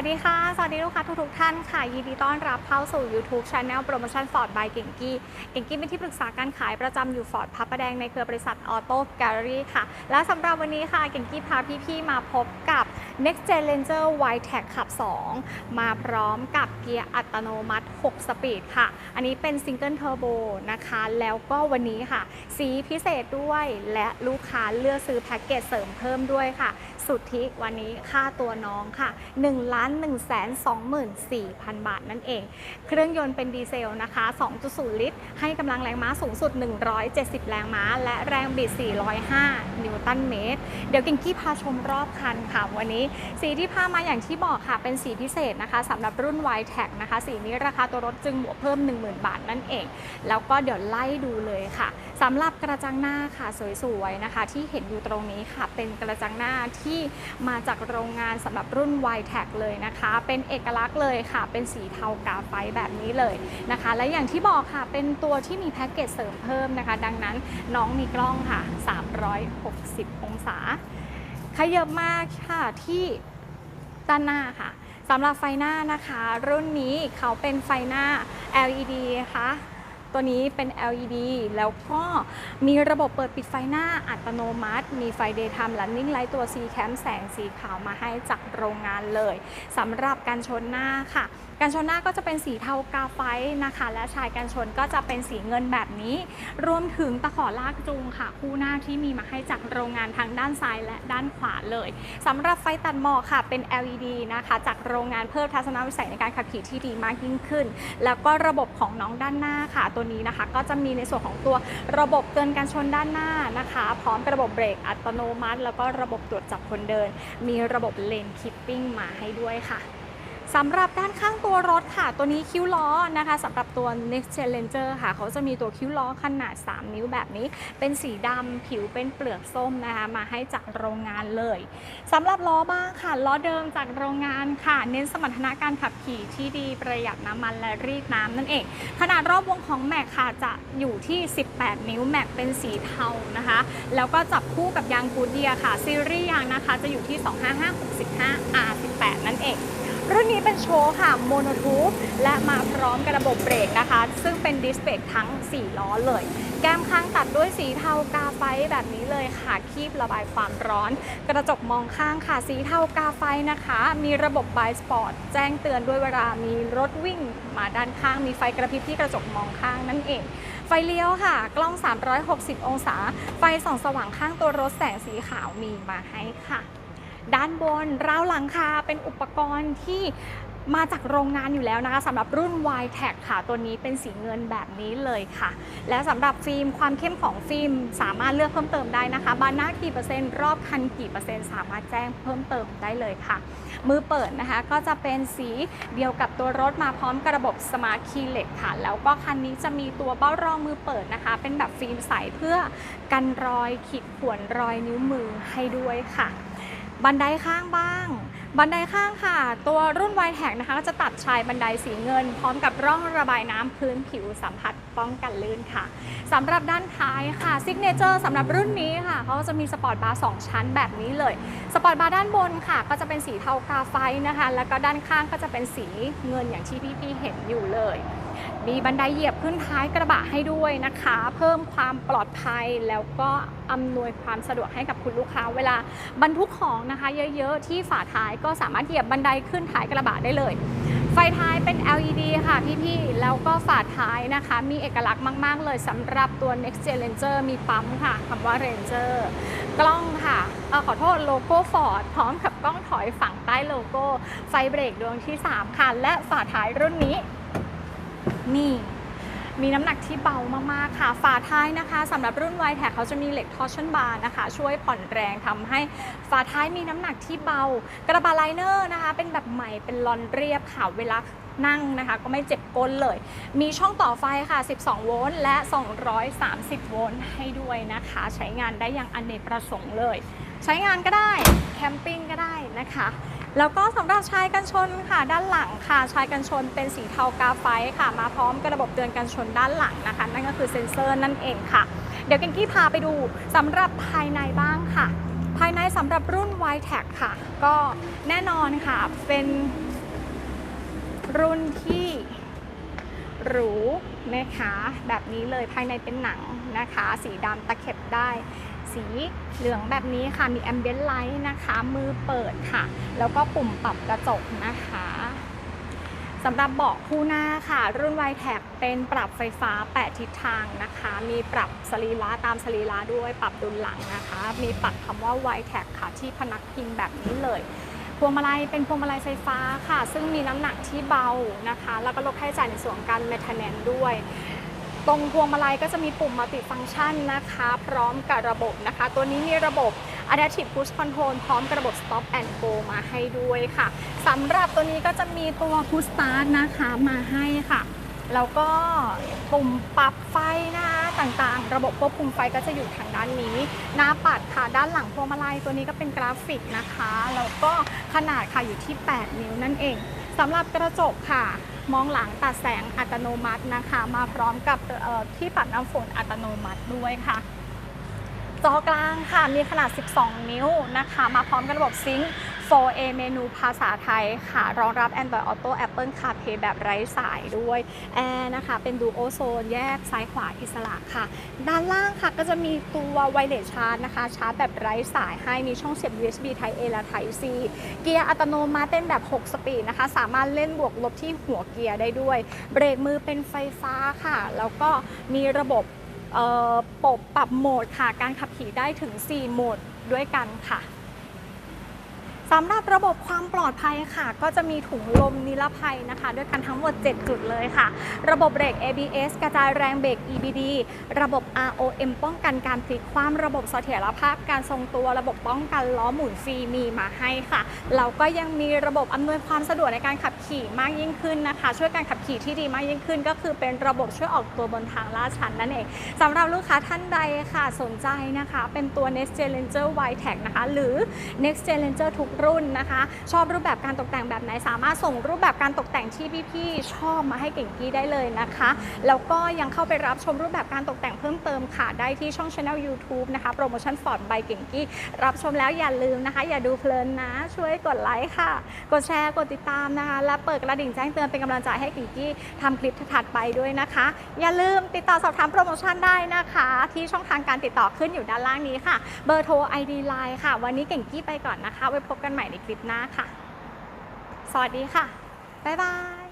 วัสดีค่ะ สวัสดีลูกค้าทุกๆท่านค่ะ ยินดีต้อนรับเข้าสู่ YouTube Channel Promotion Ford by เก่งกี้เก่งกี้เป็นที่ปรึกษาการขายประจำอยู่ฟอร์ดพับประแดงในเครือบริษัทออโต้แกลเลอรี่ค่ะ และสำหรับวันนี้ค่ะ เก่งกี้พาพี่ๆมาพบกับ Next Gen Ranger y t e c ขับ 2 มาพร้อมกับเกียร์อัตโนมัติ 6 สปีดค่ะ อันนี้เป็นซิงเกิลเทอร์โบนะคะ แล้วก็วันนี้ค่ะ สีพิเศษด้วยและลูกค้าเลือกซื้อแพ็กเกจเสริมเพิ่มด้วยค่ะ สุทธิวันนี้ค่าตัวน้องค่ะ 1 1 2 4 0 0 0 บาทนั่นเอง เครื่องยนต์เป็นดีเซลนะคะ 2.0 ลิตร ให้กำลังแรงม้าสูงสุด 170 แรงม้า และแรงบิด 405 นิวตันเมตร เดี๋ยวกิงกี้พาชมรอบคันค่ะ วันนี้สีที่พามาอย่างที่บอกค่ะ เป็นสีพิเศษนะคะสำหรับรุ่น y t e c นะคะ สีนี้ราคาตัวรถจึงบวกเพิ่ม 10,000 บาทนั่นเอง แล้วก็เดี๋ยวไล่ดูเลยค่ะสำหรับกระจังหน้าค่ะสวยๆนะคะ ที่เห็นอยู่ตรงนี้ค่ะ เป็นกระจังหน้าที่มาจากโรงงานสำหรับรุ่น y t e c เลยนะคะ เป็นเอกลักษณ์เลยค่ะ เป็นสีเทากาไฟแบบนี้เลยนะคะ และอย่างที่บอกค่ะเป็นตัวที่มีแพ็กเกจเสริมเพิ่มนะคะ ดังนั้นน้องมีกล้องค่ะ 360 องศาขยับมากค่ะที่ด้านหน้าค่ะ สำหรับไฟหน้านะคะ รุ่นนี้เขาเป็นไฟหน้า LED นะคะตัวนี้เป็น LED แล้วก็มีระบบเปิดปิดไฟหน้าอัตโนมัติ มีไฟ Daytime Running Light ตัว C Cam แสงสีขาวมาให้จากโรงงานเลยสำหรับการชนหน้าค่ะ การชนหน้าก็จะเป็นสีเทากาไฟนะคะ และชายการชนก็จะเป็นสีเงินแบบนี้ รวมถึงตะขอลากจูงค่ะ คู่หน้าที่มีมาให้จากโรงงานทางด้านซ้ายและด้านขวาเลยสำหรับไฟตัดหมอกค่ะเป็น LED นะคะ จากโรงงานเพิ่มทัศนวิสัยในการขับขี่ที่ดีมากยิ่งขึ้น แล้วก็ระบบของน้องด้านหน้าค่ะ ตัวนี้นะคะ ก็จะมีในส่วนของตัวระบบเตือนการชนด้านหน้านะคะ พร้อมกับระบบเบรกอัตโนมัติ แล้วก็ระบบตรวจจับคนเดิน มีระบบเลนคิปปิ้งมาให้ด้วยค่ะ สำหรับด้านข้างตัวรถค่ะ ตัวนี้คิ้วล้อนะคะสำหรับตัว Next Gen Ranger ค่ะ เขาจะมีตัวคิ้วล้อขนาด 3 นิ้วแบบนี้ เป็นสีดำผิวเป็นเปลือกส้มนะคะ มาให้จากโรงงานเลยสำหรับล้อบ้างค่ะ ล้อเดิมจากโรงงานค่ะ เน้นสมรรถนะการขับขี่ที่ดีประหยัดน้ำมันและรีดน้ำนั่นเอง ขนาดรอบวงของแม็กค่ะจะอยู่ที่ 18 นิ้วแม็กเป็นสีเทานะคะ แล้วก็จับคู่กับยางกูดเดียค่ะซีรีส์ยางนะคะ จะอยู่ที่ 25565 R18 นั่นเอง รุ่นนี้เป็นโชว์ค่ะโมโนทูบและมาพร้อมกับระบบเบรกนะคะ ซึ่งเป็นดิสเบรกทั้ง 4 ล้อเลย แก้มข้างตัดด้วยสีเทากาไฟแบบนี้เลยค่ะ คีบระบายความร้อน กระจกมองข้างค่ะ สีเทากาไฟนะคะ มีระบบไบสปอร์ตแจ้งเตือนด้วยเวลามีรถวิ่งมาด้านข้าง มีไฟกระพริบที่กระจกมองข้างนั่นเองไฟเลี้ยวค่ะ กล้อง 360 องศา ไฟส่องสว่างข้างตัวรถแสงสีขาวมีมาให้ค่ะ ด้านบนราวหลังคาเป็นอุปกรณ์ที่มาจากโรงงานอยู่แล้วนะคะสำหรับรุ่น y t e c ค่ะ ตัวนี้เป็นสีเงินแบบนี้เลยค่ะ และสำหรับฟิล์มความเข้มของฟิล์มสามารถเลือกเพิ่มเติมได้นะคะบานหน้ากี่เปอร์เซ็นต์รอบคันกี่เปอร์เซ็นต์สามารถแจ้งเพิ่มเติมได้เลยค่ะ มือเปิดนะคะก็จะเป็นสีเดียวกับตัวรถมาพร้อมกับระบบ Smart Key เหล็กค่ะ แล้วก็คันนี้จะมีตัวเบ้ารองมือเปิดนะคะ เป็นแบบฟิล์มใสเพื่อกันรอยขีดข่วนรอยนิ้วมือให้ด้วยค่ะ บันไดข้างบ้าง บันไดข้างค่ะ ตัวรุ่น y t e c นะคะก็จะตัดชายบันไดสีเงิน พร้อมกับร่องระบายน้ำพื้นผิวสัมผัสป้องกันลื่นค่ะสำหรับด้านท้ายค่ะซิกเนเจอร์สำหรับรุ่นนี้ค่ะเขาจะมีสปอร์ตบาร์2ชั้นแบบนี้เลย สปอร์ตบาร์ด้านบนค่ะ ก็จะเป็นสีเทากาไฟนะคะ แล้วก็ด้านข้างก็จะเป็นสีเงินอย่างที่พี่ๆเห็นอยู่เลย มีบันไดเหยียบขึ้นท้ายกระบะให้ด้วยนะคะ เพิ่มความปลอดภัยแล้วก็อำนวยความสะดวกให้กับคุณลูกค้า เวลาบรรทุกของนะคะเยอะๆ ที่ฝาท้ายก็สามารถเหยียบบันไดขึ้นท้ายกระบะได้เลย ไฟท้ายเป็น LED ค่ะพี่ๆ แล้วก็ฝาท้ายนะคะ มีเอกลักษณ์มาก ๆ เลยสำหรับตัว Next Gen Ranger มีปั๊มค่ะคำว่า Ranger กล้องค่ะออขอโทษโลโก้ Ford พร้อมกับกล้องถอยฝั่งใต้โลโก้ ไฟเบรกดวงที่ 3 ค่ะ และฝาท้ายรุ่นนี้ นี่ มีน้ำหนักที่เบามากๆค่ะ ฝาท้ายนะคะสำหรับรุ่น y t e c เขาจะมีเหล็กทอร์ชันบาร์นะคะ ช่วยผ่อนแรงทำให้ฝาท้ายมีน้ำหนักที่เบา กระบะไลเนอร์นะคะ เป็นแบบใหม่เป็นลอนเรียบค่ะเวลานั่งนะคะ ก็ไม่เจ็บก้นเลย มีช่องต่อไฟค่ะ 12 โวลต์และ 230 โวลต์ให้ด้วยนะคะ ใช้งานได้อย่างอเนกประสงค์เลย ใช้งานก็ได้ แคมปิ้งก็ได้นะคะ แล้วก็สำหรับชายกันชนค่ะด้านหลังค่ะ ชายกันชนเป็นสีเทากาไฟค่ะ มาพร้อมกับระบบเตือนกันชนด้านหลังนะคะ นั่นก็คือเซ็นเซอร์นั่นเองค่ะ เดี๋ยวกันกี้พาไปดูสำหรับภายในบ้างค่ะ ภายในสำหรับรุ่น y t e c ค่ะ ก็แน่นอนค่ะเป็นรุ่นที่หรูนะคะแบบนี้เลยภายในเป็นหนังนะคะ สีดำตะเข็บได้ สีเหลืองแบบนี้ค่ะ มีแอมเบียนไลท์นะคะ มือเปิดค่ะ แล้วก็ปุ่มปรับกระจกนะคะสำหรับเบาะคู่หน้าค่ะ รุ่นไวแท็กเป็นปรับไฟฟ้า 8 ทิศทางนะคะ มีปรับสรีระตามสรีระด้วยปรับดุลหลังนะคะ มีปักคำว่าไวแท็กค่ะที่พนักพิงแบบนี้เลยพวงมาลัยเป็นพวงมาลัยไฟฟ้าค่ะ ซึ่งมีน้ำหนักที่เบานะคะ แล้วก็ลดค่าใช้จ่ายในส่วนการ maintenance ด้วย ตรงพวงมาลัยก็จะมีปุ่มมัลติฟังชันนะคะ พร้อมกับระบบนะคะ ตัวนี้มีระบบ Adaptive Cruise Control พร้อมกับระบบ Stop and Go มาให้ด้วยค่ะสำหรับตัวนี้ก็จะมีตัว Push Start นะคะมาให้ค่ะแล้วก็ปุ่มปรับไฟนะคะต่างๆ ระบบควบคุมไฟก็จะอยู่ทางด้านนี้ หน้าปัดค่ะด้านหลังพวงมาลัยตัวนี้ก็เป็นกราฟิกนะคะ แล้วก็ขนาดค่ะอยู่ที่ 8 นิ้วนั่นเองสำหรับกระจกค่ะ มองหลังตัดแสงอัตโนมัตินะคะ มาพร้อมกับที่ปัดน้ำฝนอัตโนมัติด้วยค่ะ จอกลางค่ะมีขนาด 12 นิ้วนะคะ มาพร้อมกับระบบซิงค์ 4A เมนูภาษาไทยค่ะ รองรับ Android Auto Apple CarPlay แบบไร้สายด้วยแอร์นะคะ เป็นดูโอโซนแยกซ้ายขวาอิสระค่ะ ด้านล่างค่ะก็จะมีตัวไวเลสชาร์จนะคะ ชาร์จแบบไร้สายให้มีช่องเสียบ USB Type A และ Type C เกียร์อัตโนมัติเป็นแบบ 6 สปีดนะคะ สามารถเล่นบวกลบที่หัวเกียร์ได้ด้วย เบรกมือเป็นไฟฟ้าค่ะ แล้วก็มีระบบปรับปรับโหมดค่ะ การขับขี่ได้ถึง 4 โหมดด้วยกันค่ะ สำหรับระบบความปลอดภัยค่ะ ก็จะมีถุงลมนิรภัยนะคะ ด้วยกันทั้งหมด 7 จุดเลยค่ะ ระบบเบรก ABS กระจายแรงเบรก EBD ระบบ ROM ป้องกันการพลิกคว่ำระบบเสถียรภาพการทรงตัวระบบป้องกันล้อหมุนฟรีมีมาให้ค่ะ เราก็ยังมีระบบอำนวยความสะดวกในการขับขี่มากยิ่งขึ้นนะคะ ช่วยการขับขี่ที่ดีมากยิ่งขึ้น ก็คือเป็นระบบช่วยออกตัวบนทางลาดชันนั่นเองสำหรับลูกค้าท่านใดค่ะ สนใจนะคะ เป็นตัว Next Challenger y t e c นะคะ หรือ Next Challenger ทุกรุ่นนะคะ ชอบรูปแบบการตกแต่งแบบไหนสามารถส่งรูปแบบการตกแต่งที่พี่ๆชอบมาให้เก่งกี้ได้เลยนะคะ แล้วก็ยังเข้าไปรับชมรูปแบบการตกแต่งเพิ่มเติมค่ะ ได้ที่ช่อง Channel YouTube นะคะโปรโมชั่นฟอร์ด by เก่งกี้ รับชมแล้วอย่าลืมนะคะ อย่าดูเพลินนะ ช่วยกดไลค์ค่ะ กดแชร์กดติดตามนะคะ และเปิดกระดิ่งแจ้งเตือนเป็นกำลังใจให้เก่งกี้ทำคลิปถัดไปด้วยนะคะ อย่าลืมติดต่อสอบถามโปรโมชั่นได้นะคะ ที่ช่องทางการติดต่อขึ้นอยู่ด้านล่างนี้ค่ะ เบอร์โทร ID Line ค่ะ วันนี้เก่งกี้ไปก่อนนะคะไว้พบกันกันใหม่ในคลิปหน้าค่ะ สวัสดีค่ะ บ๊ายบาย